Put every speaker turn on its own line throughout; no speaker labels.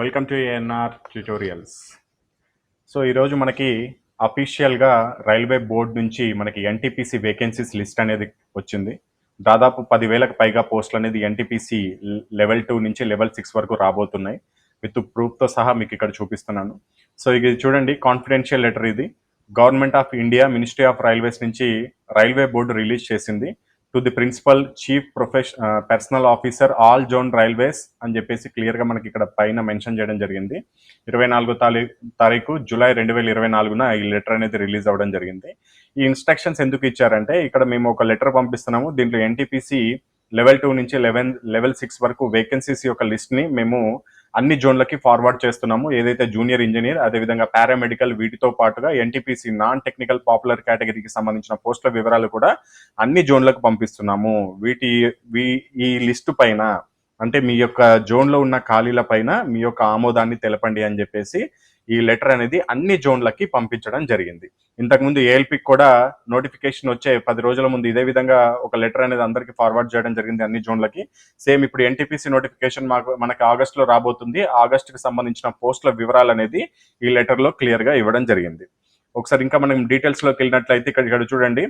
Welcome to ANR tutorials so ఈరోజు మనకి అఫీషియల్గా రైల్వే బోర్డ్ నుంచి మనకి ఎన్టీపీసీ వేకెన్సీస్ లిస్ట్ అనేది వచ్చింది. దాదాపు పదివేలకు పైగా పోస్టులు అనేది ఎన్టీపీసీ లెవెల్ టూ నుంచి లెవెల్ సిక్స్ వరకు రాబోతున్నాయి. విత్ ప్రూఫ్తో సహా మీకు ఇక్కడ చూపిస్తున్నాను. సో ఇది చూడండి కాన్ఫిడెన్షియల్ లెటర్ ఇది. Government of India ministry of railways నుంచి రైల్వే బోర్డు రిలీజ్ చేసింది. To the principal chief ప్రొఫెష personnel officer all zone railways అని చెప్పేసి క్లియర్గా మనకి ఇక్కడ పైన మెన్షన్ చేయడం జరిగింది. ఇరవై నాలుగో తారీ తారీఖు జూలై రెండు వేల ఇరవై నాలుగున ఈ లెటర్ అనేది రిలీజ్ అవ్వడం జరిగింది. ఈ ఇన్స్ట్రక్షన్స్ ఎందుకు ఇచ్చారంటే ఇక్కడ మేము ఒక లెటర్ పంపిస్తున్నాము. దీంట్లో ఎన్టీపీసీ లెవెల్ టూ నుంచి లెవెన్ లెవెల్ సిక్స్ వరకు వేకెన్సీస్ యొక్క లిస్ట్ని మేము అన్ని జోన్లకి ఫార్వర్డ్ చేస్తున్నాము. ఏదైతే జూనియర్ ఇంజనీర్ అదేవిధంగా పారామెడికల్ వీటితో పాటుగా ఎన్టీపీసీ నాన్ టెక్నికల్ పాపులర్ కేటగిరీకి సంబంధించిన పోస్టుల వివరాలు కూడా అన్ని జోన్లకు పంపిస్తున్నాము. వీటి ఈ లిస్టు పైన అంటే మీ యొక్క జోన్లో ఉన్న ఖాళీల పైన మీ యొక్క ఆమోదాన్ని తెలపండి అని చెప్పేసి ఈ లెటర్ అనేది అన్ని జోన్లకి పంపించడం జరిగింది. ఇంతకుముందు ఏఎల్పికి కూడా నోటిఫికేషన్ వచ్చే పది రోజుల ముందు ఇదే విధంగా ఒక లెటర్ అనేది అందరికీ ఫార్వర్డ్ చేయడం జరిగింది అన్ని జోన్లకి. సేమ్ ఇప్పుడు ఎన్టీపీసీ నోటిఫికేషన్ మాకు మనకి ఆగస్ట్లో రాబోతుంది. ఆగస్ట్కి సంబంధించిన పోస్టుల వివరాలు అనేది ఈ లెటర్లో క్లియర్గా ఇవ్వడం జరిగింది. ఒకసారి ఇంకా మనం డీటెయిల్స్లోకి వెళ్ళినట్లయితే ఇక్కడ ఇక్కడ చూడండి.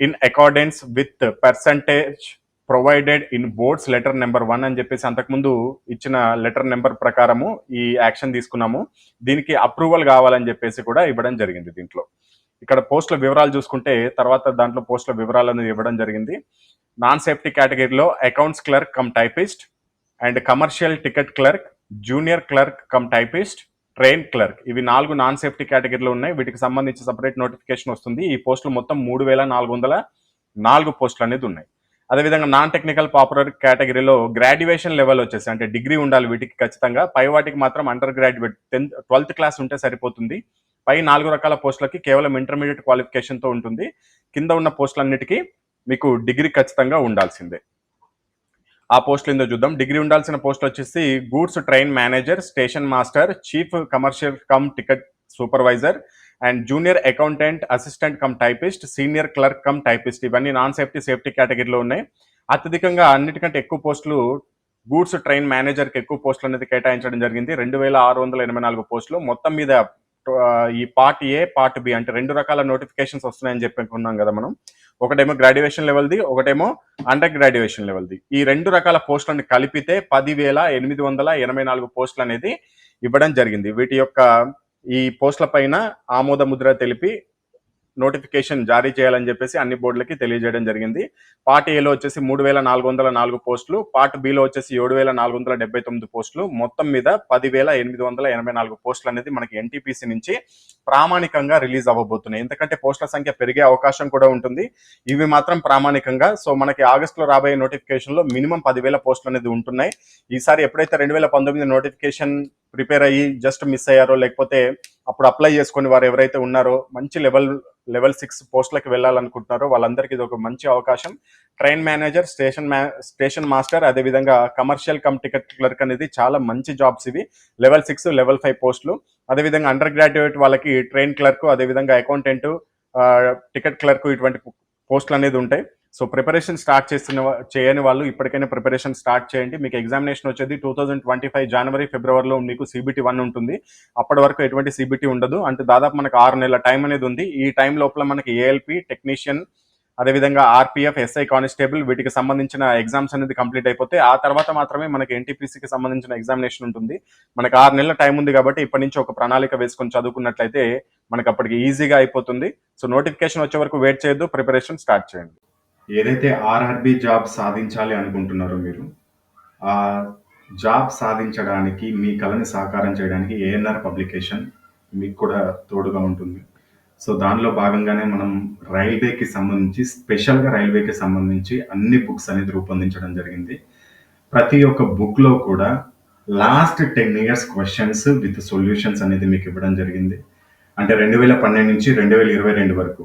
In accordance with percentage provided in boards letter number one అని చెప్పేసి అంతకుముందు ఇచ్చిన లెటర్ నెంబర్ ప్రకారము ఈ యాక్షన్ తీసుకున్నాము. దీనికి అప్రూవల్ కావాలని చెప్పేసి కూడా ఇవ్వడం జరిగింది దీంట్లో. ఇక్కడ పోస్టుల వివరాలు చూసుకుంటే తర్వాత దాంట్లో పోస్టుల వివరాలు అనేది ఇవ్వడం జరిగింది. నాన్ సేఫ్టీ కేటగిరీలో accounts clerk cum typist and commercial ticket clerk junior clerk cum typist train clerk ఇవి నాలుగు నాన్ సేఫ్టీ కేటగిరీలు ఉన్నాయి. వీటికి సంబంధించి సపరేట్ నోటిఫికేషన్ వస్తుంది. ఈ పోస్టులు మొత్తం మూడు వేల నాలుగు వందల నాలుగు పోస్టులు అనేది ఉన్నాయి. అదేవిధంగా నాన్ టెక్నికల్ పాపులర్ కేటగిరీలో గ్రాడ్యుయేషన్ లెవెల్ వచ్చేసి అంటే డిగ్రీ ఉండాలి వీటికి ఖచ్చితంగా. పై వాటికి మాత్రం under graduate tenth twelfth class ఉంటే సరిపోతుంది. పై నాలుగు రకాల పోస్టులకి కేవలం ఇంటర్మీడియట్ క్వాలిఫికేషన్తో ఉంటుంది. కింద ఉన్న పోస్టులన్నిటికీ మీకు డిగ్రీ ఖచ్చితంగా ఉండాల్సిందే. ఆ పోస్టులు ఏందో చూద్దాం. డిగ్రీ ఉండాల్సిన పోస్ట్ వచ్చేసి goods train manager station master chief commercial cum ticket supervisor and junior accountant assistant cum typist senior clerk cum typist ఇవన్నీ నాన్ సేఫ్టీ సేఫ్టీ కేటగిరీలో ఉన్నాయి. అత్యధికంగా అన్నిటికంటే ఎక్కువ పోస్టులు గూడ్స్ ట్రైన్ మేనేజర్కి ఎక్కువ పోస్టులు అనేది కేటాయించడం జరిగింది. రెండు వేల ఆరు వందల ఎనభై నాలుగు పోస్టులు. మొత్తం మీద ఈ పార్ట్ ఏ పార్ట్ బి అంటే రెండు రకాల నోటిఫికేషన్స్ వస్తున్నాయని చెప్పుకున్నాం కదా మనం. ఒకటేమో గ్రాడ్యుయేషన్ లెవెల్ది ఒకటేమో అండర్ గ్రాడ్యుయేషన్ లెవెల్ది. ఈ రెండు రకాల పోస్టులను కలిపితే పదివేల ఎనిమిది వందల ఎనభై నాలుగు పోస్టులు అనేది ఇవ్వడం జరిగింది. వీటి యొక్క ఈ పోస్టుల పైన ఆమోద ముద్ర తెలిపి నోటిఫికేషన్ జారీ చేయాలని చెప్పేసి అన్ని బోర్డులకి తెలియజేయడం జరిగింది. పార్ట్ ఏలో వచ్చేసి మూడు వేల నాలుగు వందల నాలుగు పోస్టులు పార్ట్ బిలో వచ్చేసి ఏడు వేల నాలుగు వందల డెబ్బై తొమ్మిది పోస్టులు మొత్తం మీద పదివేల ఎనిమిది వందల ఎనభై నాలుగు పోస్టులు అనేది మనకి ఎన్టీపీసీ నుంచి ప్రామాణికంగా రిలీజ్ అవ్వబోతున్నాయి. ఎందుకంటే పోస్టుల సంఖ్య పెరిగే అవకాశం కూడా ఉంటుంది. ఇవి మాత్రం ప్రామాణికంగా సో మనకి ఆగస్టులో రాబోయే నోటిఫికేషన్లో మినిమం పదివేల పోస్టులు అనేది ఉంటున్నాయి. ఈసారి ఎప్పుడైతే రెండు వేల పంతొమ్మిది నోటిఫికేషన్ ప్రిపేర్ అయ్యి జస్ట్ మిస్ అయ్యారో లేకపోతే అప్పుడు అప్లై చేసుకుని వారు ఎవరైతే ఉన్నారో మంచి లెవెల్ లెవెల్ సిక్స్ పోస్టులకు వెళ్ళాలనుకుంటున్నారో వాళ్ళందరికీ ఇది ఒక మంచి అవకాశం. ట్రైన్ మేనేజర్ స్టేషన్ మ్యా స్టేషన్ మాస్టర్ అదేవిధంగా కమర్షియల్ కమ్ టికెట్ క్లర్క్ అనేది చాలా మంచి జాబ్స్ ఇవి. లెవెల్ సిక్స్ లెవెల్ ఫైవ్ పోస్టులు. అదేవిధంగా అండర్ గ్రాడ్యుయేట్ వాళ్ళకి ట్రైన్ క్లర్క్ అదేవిధంగా అకౌంటెంట్ టికెట్ క్లర్క్ ఇటువంటి పోస్టులు అనేది ఉంటాయి. సో ప్రిపరేషన్ స్టార్ట్ చేస్తున్న చేయని వాళ్ళు ఇప్పటికైనా ప్రిపరేషన్ స్టార్ట్ చేయండి. మీకు ఎగ్జామినేషన్ వచ్చేది టూ థౌజండ్ ట్వంటీ ఫైవ్ జనవరి ఫిబ్రవరిలో మీకు సిబిటీ వన్ ఉంటుంది. అప్పటి వరకు ఎటువంటి సిబిటీ ఉండదు. అంటే దాదాపు మనకు ఆరు నెలల టైం అనేది ఉంది. ఈ టైం లోపల మనకి ఏఎల్పి టెక్నీషియన్ అదేవిధంగా ఆర్పిఎఫ్ ఎస్ఐ కానిస్టేబుల్ వీటికి సంబంధించిన ఎగ్జామ్స్ అనేది కంప్లీట్ అయిపోతే ఆ తర్వాత మాత్రమే మనకి ఎన్టీపీసీకి సంబంధించిన ఎగ్జామినేషన్ ఉంటుంది. మనకి ఆరు నెలల టైం ఉంది కాబట్టి ఇప్పటి నుంచి ఒక ప్రణాళిక వేసుకొని చదువుకున్నట్లయితే మనకి అప్పటికి ఈజీగా అయిపోతుంది. సో నోటిఫికేషన్ వచ్చే వరకు వెయిట్ చేయొద్దు. ప్రిపరేషన్ స్టార్ట్ చేయండి. ఏదైతే ఆర్ఆర్బి జాబ్ సాధించాలి అనుకుంటున్నారో మీరు ఆ జాబ్ సాధించడానికి మీ కళని సాకారం చేయడానికి ఏఎన్ఆర్ పబ్లికేషన్ మీకు కూడా తోడుగా ఉంటుంది. సో దానిలో భాగంగానే మనం రైల్వేకి సంబంధించి స్పెషల్గా రైల్వేకి సంబంధించి అన్ని బుక్స్ అనేది రూపొందించడం జరిగింది. ప్రతి ఒక్క బుక్లో కూడా last ten years questions with solutions అనేది మీకు ఇవ్వడం జరిగింది. అంటే రెండు వేల పన్నెండు నుంచి రెండు వేల ఇరవై రెండు వరకు.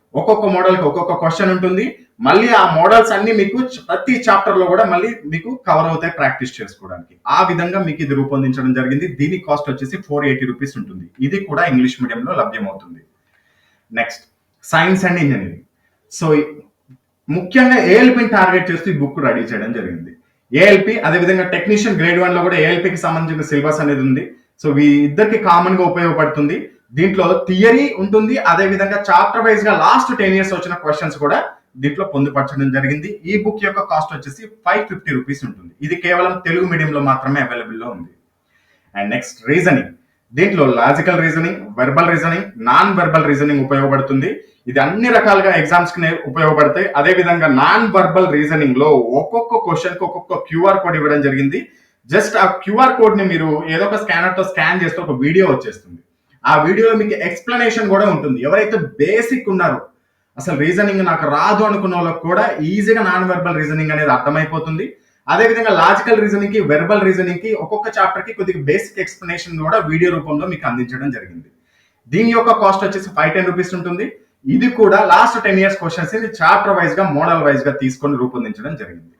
ఒక్కొక్క మోడల్కి ఒక్కొక్క క్వశ్చన్ ఉంటుంది. మళ్ళీ ఆ మోడల్స్ అన్ని మీకు ప్రతి చాప్టర్లో కూడా మళ్ళీ మీకు కవర్ అవుతాయి ప్రాక్టీస్ చేసుకోవడానికి. ఆ విధంగా మీకు ఇది రూపొందించడం జరిగింది. దీని కాస్ట్ వచ్చేసి ఫోర్ ఎయిటీ రూపీస్ ఉంటుంది. ఇది కూడా ఇంగ్లీష్ మీడియంలో లభ్యమవుతుంది. Next science and engineering so ముఖ్యంగా ఏఎల్పిని టార్గెట్ చేస్తూ ఈ బుక్ రెడీ చేయడం జరిగింది. ఏఎల్పి అదేవిధంగా టెక్నీషియన్ గ్రేడ్ వన్లో కూడా ఏఎల్పికి సంబంధించిన సిలబస్ అనేది ఉంది. సో వీ ఇద్దరికి కామన్గా ఉపయోగపడుతుంది. దీంట్లో థియరీ ఉంటుంది. అదే విధంగా చాప్టర్ వైజ్గా లాస్ట్ టెన్ ఇయర్స్ వచ్చిన క్వశ్చన్స్ కూడా దీంట్లో పొందుపరచడం జరిగింది. ఈ బుక్ యొక్క కాస్ట్ వచ్చేసి ఫైవ్ ఫిఫ్టీ రూపీస్ ఉంటుంది. ఇది కేవలం తెలుగు మీడియంలో మాత్రమే అవైలబుల్లో ఉంది. అండ్ నెక్స్ట్ రీజనింగ్ దీంట్లో logical reasoning verbal reasoning non verbal reasoning ఉపయోగపడుతుంది. ఇది అన్ని రకాలుగా ఎగ్జామ్స్కి ఉపయోగపడతాయి. అదే విధంగా నాన్ వెర్బల్ రీజనింగ్లో ఒక్కొక్క క్వశ్చన్కి ఒక్కొక్క క్యూఆర్ కోడ్ ఇవ్వడం జరిగింది. జస్ట్ ఆ క్యూఆర్ కోడ్ని మీరు ఏదో ఒక స్కానర్తో స్కాన్ చేస్తే ఒక వీడియో వచ్చేస్తుంది. ఆ వీడియోలో మీకు ఎక్స్ప్లెనేషన్ కూడా ఉంటుంది. ఎవరైతే బేసిక్ ఉన్నారో అసలు రీజనింగ్ నాకు రాదు అనుకున్న వాళ్ళకి కూడా ఈజీగా నాన్ వెర్బల్ రీజనింగ్ అనేది అర్థమైపోతుంది. అదే విధంగా లాజికల్ రీజనింగ్కి వెర్బల్ రీజనింగ్కి ఒక్కొక్క చాప్టర్కి కొద్దిగా బేసిక్ ఎక్స్ప్లెనేషన్ కూడా వీడియో రూపంలో మీకు అందించడం జరిగింది. దీని యొక్క కాస్ట్ వచ్చేసి ఫైవ్ టెన్ రూపీస్ ఉంటుంది. ఇది కూడా లాస్ట్ టెన్ ఇయర్స్ క్వశ్చన్స్ ఇది చాప్టర్ వైజ్గా మోడల్ వైజ్గా తీసుకొని రూపొందించడం జరిగింది.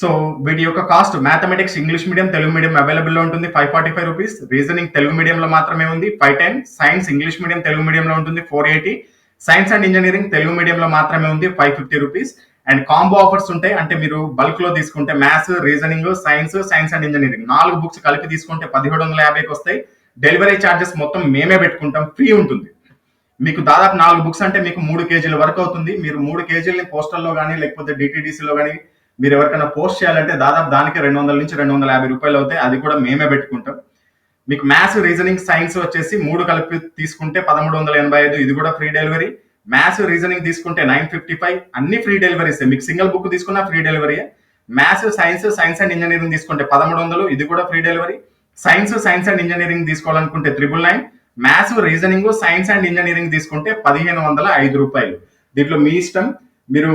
సో వీటి యొక్క cost mathematics English medium Telugu medium అవైలబుల్లో ఉంటుంది. Five forty five rupees. Reasoning Telugu మీడియంలో మాత్రమే ఉంది. Five ten. Science English medium Telugu మీడియంలో ఉంటుంది. Four eighty. Science and engineering Telugu మీడియంలో మాత్రమే ఉంది. Five fifty rupees. And combo offers ఉంటాయి. అంటే మీరు బల్క్లో తీసుకుంటే maths reasoning science science and engineering నాలుగు బుక్స్ కలిపి తీసుకుంటే పదిహేడు వందల యాభైకి వస్తాయి. డెలివరీ ఛార్జెస్ మొత్తం మేమే పెట్టుకుంటాం. ఫ్రీ ఉంటుంది. మీకు దాదాపు నాలుగు బుక్స్ అంటే మీకు మూడు కేజీల వరకు అవుతుంది. మీరు మూడు కేజీలని పోస్టల్లో కానీ లేకపోతే డిటీడీసీలో కానీ మీరు ఎవరికైనా పోస్ట్ చేయాలంటే దాదాపు దానికి రెండు వందల నుంచి రెండు వందల యాభై రూపాయలు అవుతాయి. అది కూడా మేమే పెట్టుకుంటాం. మీకు మ్యాథ్స్ రీజనింగ్ సైన్స్ వచ్చేసి మూడు కలిపి తీసుకుంటే పదమూడు వందల ఎనభై ఐదు ఇది కూడా ఫ్రీ డెలివరీ మ్యాథ్స్ రీజనింగ్ తీసుకుంటే నైన్ ఫిఫ్టీ ఫైవ్ అన్ని ఫ్రీ డెలివరీస్ మీకు సింగిల్ బుక్ తీసుకున్నా free delivery maths science science and engineering తీసుకుంటే పదమూడు వందలు ఇది కూడా free delivery science science and engineering తీసుకోవాలనుకుంటే triple nine maths reasoning science and engineering తీసుకుంటే పదిహేను వందల ఐదు రూపాయలు. దీంట్లో మీ ఇష్టం. మీరు